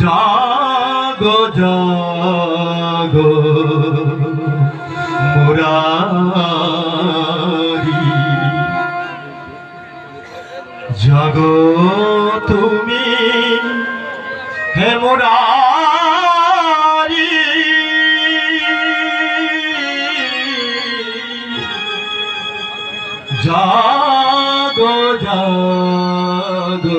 জাগো জাগো। মুরারি। জাগো তুমি হে মুরারি। জাগো জাগো।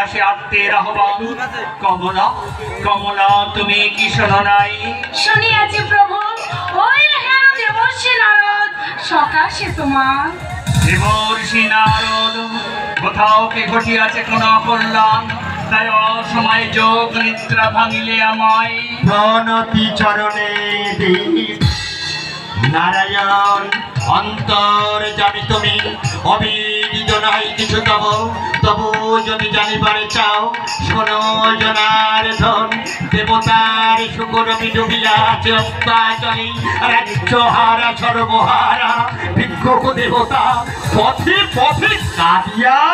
আসে আত্মের আহ্বান কমলা কমলা তুমি কি শোনো নাই? শুনিয়াছি প্রভু। ওই হেন দেবর্ষী নারদ সকাশে তোমার। দেবর্ষি নারদ কোথাও কে ঘটিয়াছে কোন কল্যাণ? তাই অসময় যোগ নিদ্রা ভাঙিলে আমায়। প্রণতি চরণে দেব নারায়ণ অন্তর জানি তুমি, অবিদিত নাই কিছু তব, তবু যদি জানিবারে চাও, শোনো জনার ধন, দেবতার শুকর ডুবিয়াছে অত্যাচারী রাজ্য হারা সর্বহারা, ভিক্ষুক দেবতা, পথে পথে কাঁদিয়া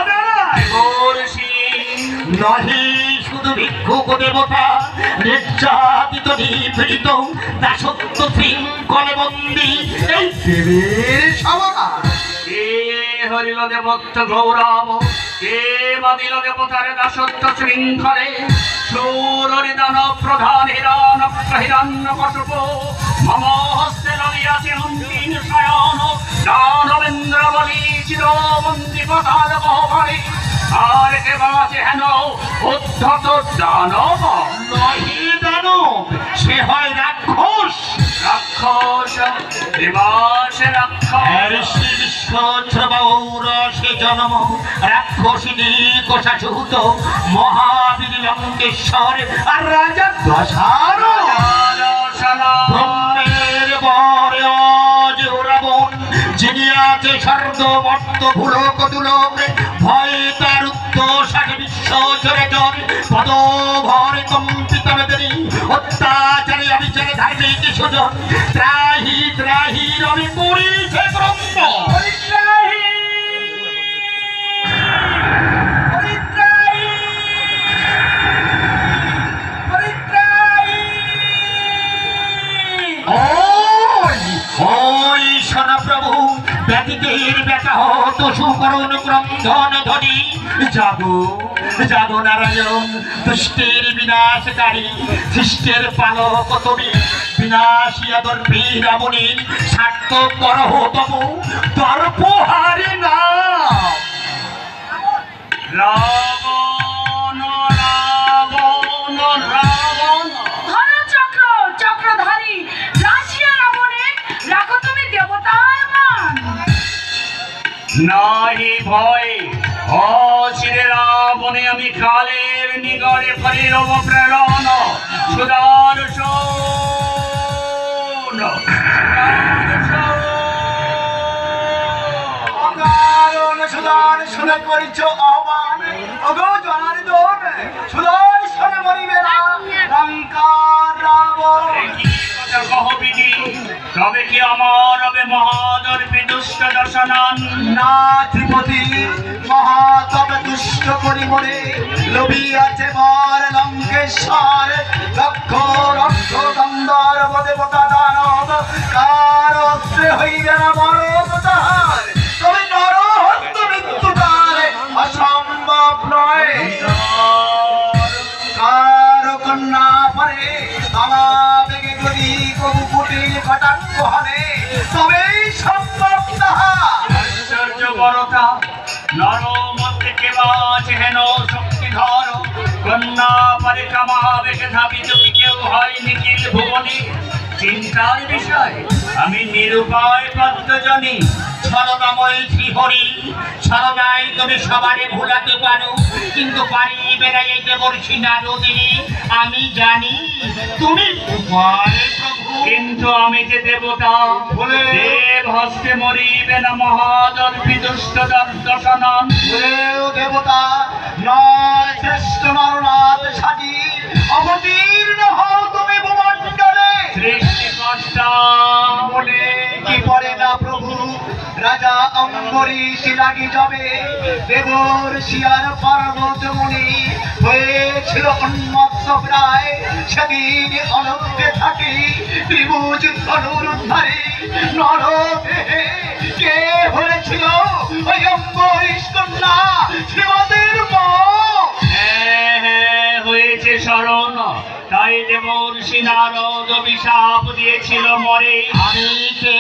নহি ভিক্ষুক দেবতা, নির্যাতিত নিপীড়িত, দাসত্ব শৃঙ্খলে বন্দি। এই দেবের সমাজ কে হরিল দেবত্ব গৌরব, কে বাদিল দেবতার দাসত্ব শৃঙ্খলে? সুররি দানব প্রধান হিরণ হিরণ্য কটুপ। মম দানবেন্দ্র বলি, চিরবন্দি গহরে আর বাঁচে হেন উদ্ধত দানব। নহি দানব সে হয় রাক্ষস। রাক্ষস দিবস রাক্ষস। শীর্ষ শ্রবৌরসে জন্ম। রাক্ষসিনী কোষাসূত মহাবীর লঙ্কেশ্বর আর রাজা দশার ব্রহ্মের দুলোক ভয়ে তার উত্তর বিশ্ব জোরে জোর। পদ ভরে কম্পিত বেদনী অত্যাচারী ধার্মিক সুজন। ত্রাহি ত্রাহি, রবি ব্যতীতের ব্যথা হত সুকরণ ক্রন্ধন ধ্বনি। জাগো জাগো নারায়ণ, দুষ্টের বিনাশকারী সৃষ্টের পালক তুমি। বিনাশিয়া দর্পী রাবণীর স্বার্থ করহ তবু দর্পহারে না রাবণ নাহি ভয়। অচিরে রাবণে, আমি কালের নিগড়ে করিরব প্রেরণ। সুদর্শন অকারণ সুদান শুনে করিছ আহ্বান সুদর্শন বিদুষ্ট দর্শনান না ত্রিপতি মহাতবে দুষ্ট করি মরে লোভী আছে বর লঙ্কেশ্বর, লক্ষ লক্ষ গন্ধর্ব দেবতা দানব, কার অস্ত্রে হইবে না মরণ তাহার? তবে নর হত্য মৃত্যু তার, অসম্ভব নয়। কার কন্যা পরে আমাদেরকে যদি কবু কুটির কটাক্ষ হয় ভুবনে চিন্তার বিষয় আমি নিরুপায় পদ্মজনী ছলনাময় শ্রীহরি ছলনায় তুমি সবারে ভুলাতে পারো কিন্তু পারি বেড়াইতে বলছি না রোদিনী আমি জানি তুমি উপায় কিন্তু আমি যে দেবতা। দেব হস্তে মরিবে না মহাদর বিদুষ্ট দর্শনন দেবতা নয় শ্রেষ্ঠ নরনাথ সাজি অবতীর্ণ হও। ভূমণ্ডলে মনে কি পড়ে না প্রভু? রাজা অম্বরীশ লাগি যাবে দেবর শিয়ার পর্বত মুনি হয়েছিল উন্মত্ত প্রায় সেদিন অনন্তে থাকি ত্রিভুজ ধনুর্ধারী নর দেহে কে হয়েছিল ওই অম্বরীশ কন্যা শ্রীমতের হ্যাঁ, হ্যাঁ, হয়েছে স্মরণ। তাই দেবর্ষি নারদ অভিশাপ দিয়েছিল মরে। আমি কে?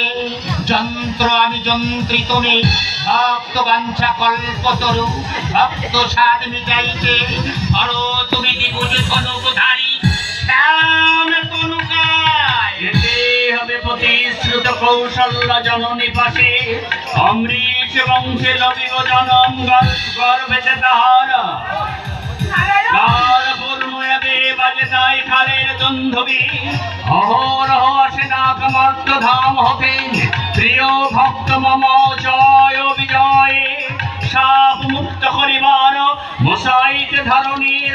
যন্ত্র আমি যন্ত্রিত নেই ভক্ত বাঞ্ছা কল্পতরু ভক্ত সাদ মিটাইতে ধরো তুমি দিবুজ কনকধারী শ্যাম তনুকায় হবে প্রতিশ্রুত কৌশল্য জননী পাশে। অমৃষ বংশে লবিব জনম গর্ভেতে তাহারা।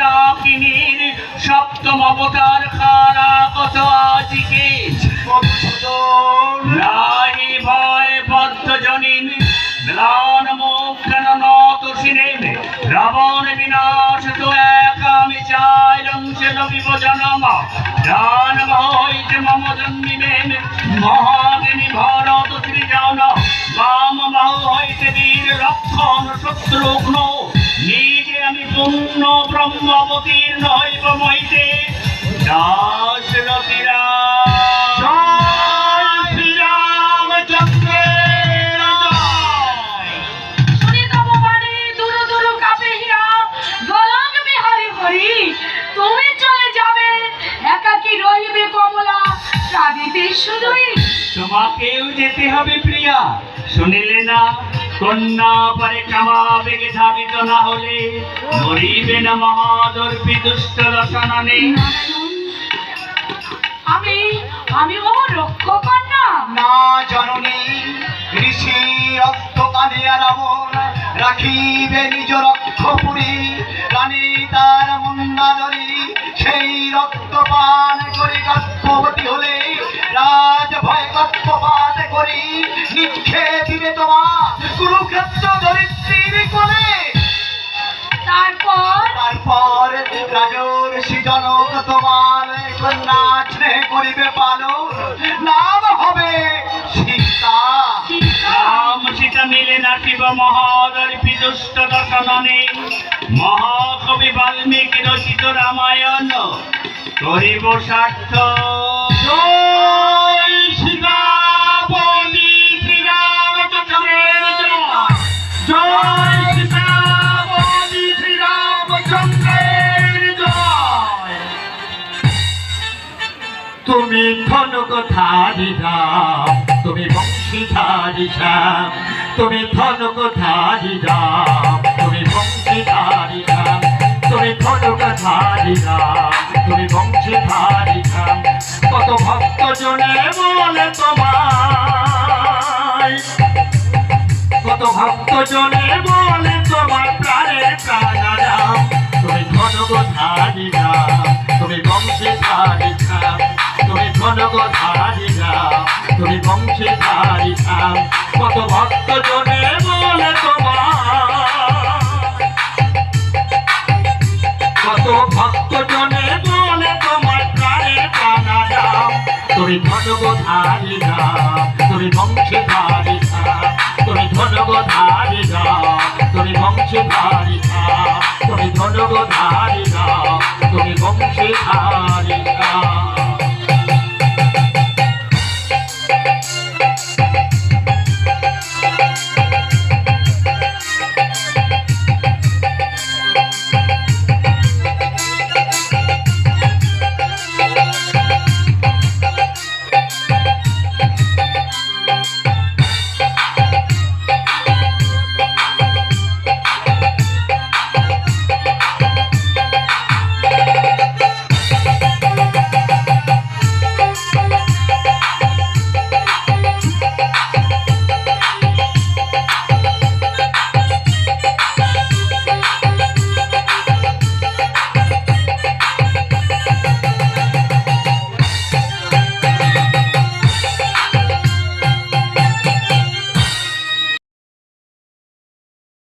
রাকিনীর সপ্তম অবতার খারা কত আজিকে ভয় পদ্মজনীন ম্লান মুখ কেন রাবণ বিনাশ তো এক আমি চাই জনম জন্ম হইতে মম জন্মিবেন। মহাদিনী ভরত সৃজন বাম বাহু হইতে বীর লক্ষণ শত্রুঘ্ন। নিজে আমি পূর্ণ ব্রহ্মবতীর্ণ হইব মহিতে দাস জয় কাঁদিতে শুধুই তোমাকেও যেতে হবে প্রিয়া। শুনিলে না কন্যা পরে কামাবে ধাবিত না হলে মরিবে না মহাদর্পি দুষ্ট নারায়ণ, আমি আমি ও রক্ষক না না জননী ঋষি রক্ত কানিয়া রাবণ রাখিবে নিজ রক্ষপুরী রানী তার মন্দাদরি সেই রক্ত পান করি গর্ভবতী হলে রাজ ভয় গর্ভপাত করি। নিক্ষে দিবে তোমা কুরুক্ষেত্র ধরিত্রীর কোলে। তারপর? তারপর রাজর্ষি জনক তোমার কন্যা স্নেহ করিবে পালন। নাম সীতা মিলে নাচিব মহাদর্পি দুষ্ট রসনানে মহাকবি বাল্মীকি রচিত রামায়ণ। করিব সার্থ জয় সীতাপতি শ্রীরামচন্দ্রের জয়। জয় সীতাপতি তুমি ধনকধারী রাম তুমি তুমি ধনকধারী রাম তুমি তুমি ধনকধারী রাম তুমি বংশীধারী শ্যাম কত ভক্ত জনে বলে তোমায়, কত ভক্ত জনে বলে তোমার প্রাণে প্রাণারাম। তুমি ঘনগধারী রাম তুমি বংশীধারী রাম তুমি ঘনগধারী রাম তুমি বংশীধারী রাম কত ভক্ত জনে বলে তোমার। কত ভক্ত জনে বলে তোমার প্রাণে প্রাণারাম তুমি ধনগধারী রাম তুমি বংশীধারী রাম তুমি ধনগধারী রাম তুমি বংশীধারী রাম তুমি ধনগধারী রাম তুমি বংশীধারী রাম